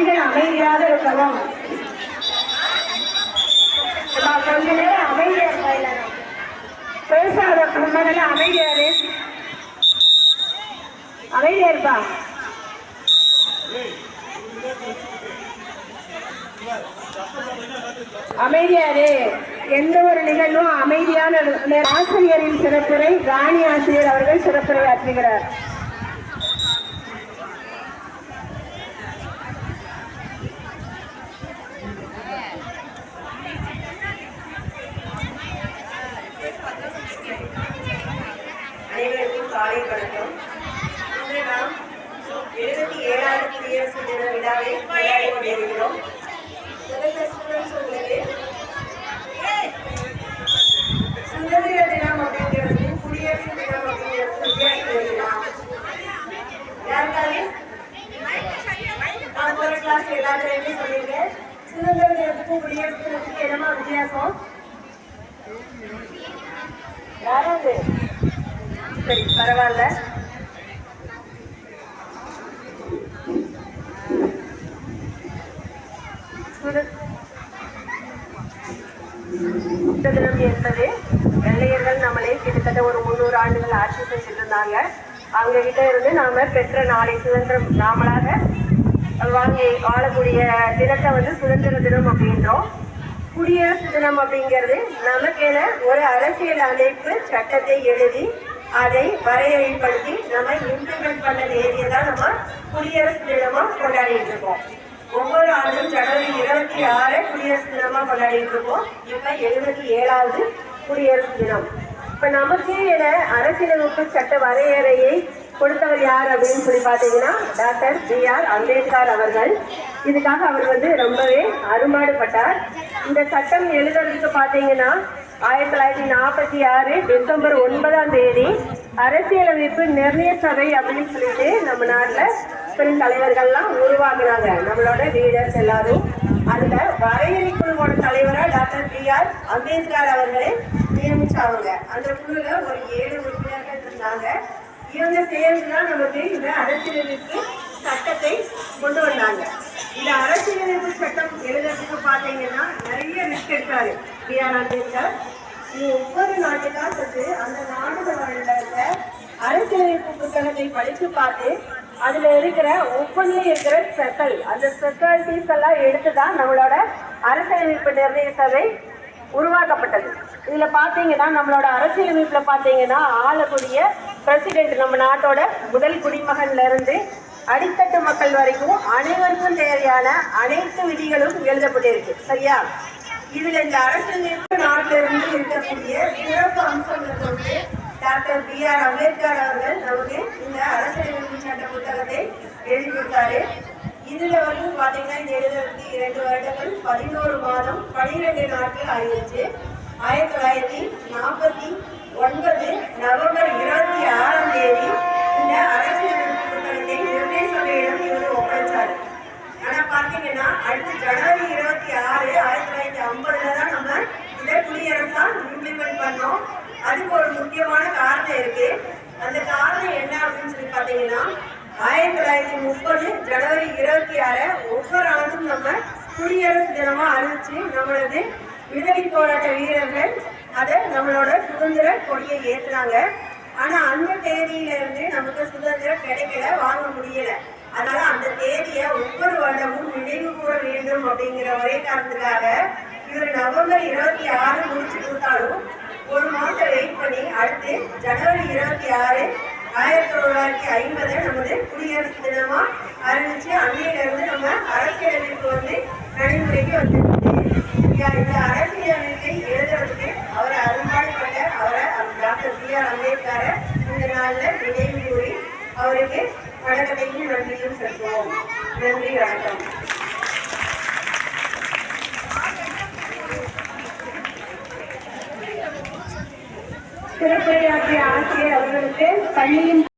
நீங்கள் அமைதியாக இருக்கணும். நான் கொஞ்ச நேரம் அமைதியா இருப்பா எல்லாரும் பேசாத முதல்ல அமைதியாரு அமைதியா இருப்பா. அமைதியாரு எந்த ஒரு நிகழ்வும் அமைதியான ஆசிரியரின் சிறப்புரை ராணி ஆசிரியர் அவர்கள் சிறப்புரை ஆற்றுகிறார் அனைவருக்கும் காலை வணக்கம் இன்று நாம் எழுபத்தி ஏழாவது குடியரசு தின விழாவை கொண்டாடி கொண்டிருக்கிறோம் முதல்ல ஸ்டூடெண்ட்ஸ் உங்களுக்கு சுதந்திர தினம் அப்படிங்கிறது குடியரசு தினம் அப்படிங்கிறது வித்தியாசம் தெரியுமா யாருக்காவது போன கிளாஸ் எல்லாத்துலேயுமே சொல்லியிருக்கேன் சுதந்திர தினத்துக்கும் குடியரசு தினத்துக்கும் என்னமா வித்தியாசம்? யாராவது? சரி பரவாயில்ல. சுத- தினம் என்பது வெள்ளையர்கள் நம்மளே கிட்டத்தட்ட ஒரு முந்நூறு ஆண்டுகள் ஆட்சி செஞ்சிருந்தாங்க அவங்க கிட்ட இருந்து நாம பெற்ற நாளை சுதந்திரம் நாமளாக வாங்கி வாழக்கூடிய தினத்தை வந்து சுதந்திர தினம் அப்படின்றோம். குடியரசு தினம் அப்படிங்கிறது நமக்கென ஒரு அரசியல் அமைப்பு சட்டத்தை எழுதி அதை வரையறைப்படுத்தி நம்ம இம்ப்ளிமெண்ட் பண்ண தேதியை தான் நம்ம குடியரசு தினமா கொண்டாடிட்டு இருக்கோம். ஒவ்வொரு ஆண்டும் ஜனவரி இருபத்தி ஆறு குடியரசு தினமா கொண்டாடிட்டு இருக்கோம். இப்ப எழுபத்தி ஏழாவது குடியரசு தினம். இப்ப நமக்கே என அரசியலமைப்பு சட்ட வரையறையை கொடுத்தவர் யார் அப்படின்னு சொல்லி பார்த்தீங்கன்னா டாக்டர் பி ஆர் அம்பேத்கர் அவர்கள். இதுக்காக அவர் வந்து ரொம்பவே அரும்பாடுபட்டார். இந்த சட்டம் எழுதுறதுக்கு பார்த்தீங்கன்னா ஆயிரத்தி தொள்ளாயிரத்தி நாற்பத்தி ஆறு டிசம்பர் ஒன்பதாம் தேதி அரசியலமைப்பு நிர்ணய சபை அப்படின்னு சொல்லிட்டு நம்ம நாட்டில் பெரும் தலைவர்கள்லாம் உருவாக்குனாங்க நம்மளோட லீடர்ஸ் எல்லாரும். அதில் வரையறை குழுவோட தலைவராக டாக்டர் பி ஆர் அம்பேத்கர் அவர்களை நியமிச்சாங்க அந்த குழுவில் ஒரு ஏழு உறுப்பினர்கள் இருந்தாங்க. இவங்க சேர்ந்துதான் நமக்கு இந்த அரசியலமைப்பு சட்டத்தை கொண்டு வந்தாங்க. இந்த அரசியலமைப்பு சட்டம் எழுதுறதுக்கு பார்த்தீங்கன்னா நிறைய ரிஸ்க் எடுத்தாரு பி ஆர் அம்பேத்கர். இது ஒவ்வொரு நாட்டுக்கா சொல்லிட்டு அந்த நாடுகளோட அரசியலமைப்பு புத்தகத்தை படித்து பார்த்து அதுல இருக்கிற ஒவ்வொன்றிலும் இருக்கிற ஸ்பெஷல் அந்த ஸ்பெஷாலிட்டிஸ் எல்லாம் எடுத்து தான் நம்மளோட அரசியலமைப்பு நிர்ணய சபை உருவாக்கப்பட்டது. இதுல பாத்தீங்கன்னா நம்மளோட அரசியலமைப்புல பாத்தீங்கன்னா ஆளக்கூடிய பிரசிடென்ட் நம்ம நாட்டோட முதல் குடிமகன்ல இருந்து அடித்தட்டு மக்கள் வரைக்கும் அனைவருக்கும் தேவையான அனைத்து விதிகளும் எழுதப்பட்டிருக்கு. சரியா? இதுல இந்த அரசியலமைப்பு நாட்டில இருந்து இருக்கக்கூடிய சிறப்பு அம்சங்கள் கொண்டு டாக்டர் பி ஆர் அம்பேத்கர் அவர்கள் நமக்கு இந்த அரசியலமைப்பு சட்ட புத்தகத்தை எழுதி கொடுத்தாரு இதுல வந்து பாத்தீங்கன்னா இந்த எழுதுறதுக்கு இரண்டு வருடங்கள் பதினோரு மாதம் பனிரெண்டு நாட்கள் ஆயிடுச்சு ஆயிரத்தி தொள்ளாயிரத்தி பண்ணோம். அதுக்கு ஒரு முக்கியமான காரணம் இருக்கு. அந்த காரணம் என்ன அப்படின்னு சொல்லி பார்த்தீங்கன்னா ஆயிரத்தி தொள்ளாயிரத்தி முப்பது ஜனவரி இருபத்தி ஆறு ஒவ்வொரு ஆண்டும் நம்ம குடியரசு தினமா அறிவிச்சு நம்மளது விடுதலை போராட்ட வீரர்கள் அதை நம்மளோட சுதந்திர கொடியை ஏற்றுனாங்க ஆனா அந்த தேதியில இருந்து நமக்கு சுதந்திரம் கிடைக்கல வாங்க முடியல. அதனால அந்த தேதியை ஒவ்வொரு வருடமும் நினைவு கூற வேண்டும் அப்படிங்கிற ஒரே காரணத்துக்காக இவர் நவம்பர் இருபத்தி ஆறு அடுத்து ஜனவரி இருபத்தி ஆறு ஆயிரத்தி தொள்ளாயிரத்தி ஐம்பது நமது குடியரசு தினமா அறிவிச்சு அன்னையிலிருந்து நம்ம அரசியலமைப்பு வந்து நடைமுறைக்கு வந்துருச்சு இந்த அரசியலமைப்பை எழுதுறதுக்கு அவரை அரும்பாடுபட்ட அவரை டாக்டர் பி ஆர் அம்பேத்கரை இந்த நாளில் நினைவு கூறி அவருக்கு வணக்கத்தையும் நன்றியும் செலுத்துவோம். நன்றி வணக்கம். சிறப்புரையாற்றிய ஆசிரியர் அவர்களுக்கு பள்ளியின்